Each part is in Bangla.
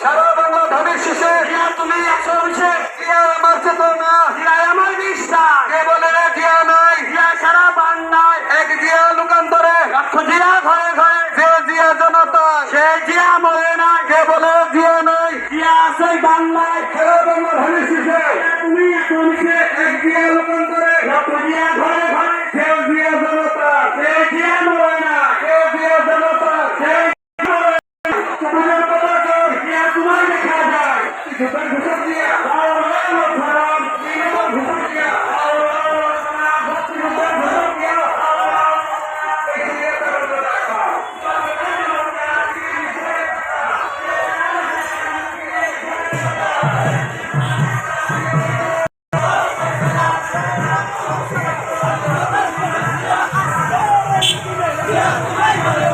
সারা বাংলা ধানের শেষে তুমি একশো অভিষেক আমার চেতনা बढ़िया Bye.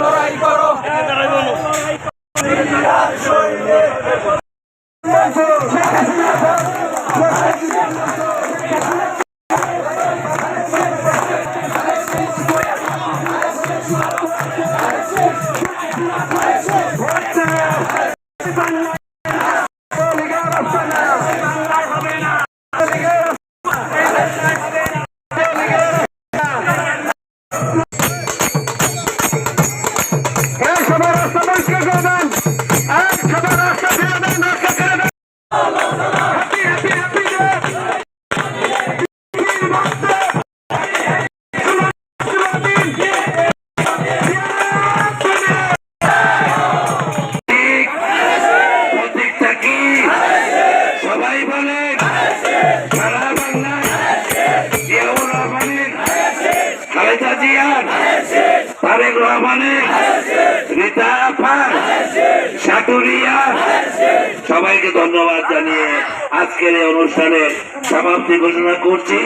লড়াই করো Vai, খালেদা জিয়ার তারেক রহমানের রীতা আপার সাটুরিয়া সবাইকে ধন্যবাদ জানিয়ে আজকের এই অনুষ্ঠানের সমাপ্তি ঘোষণা করছি।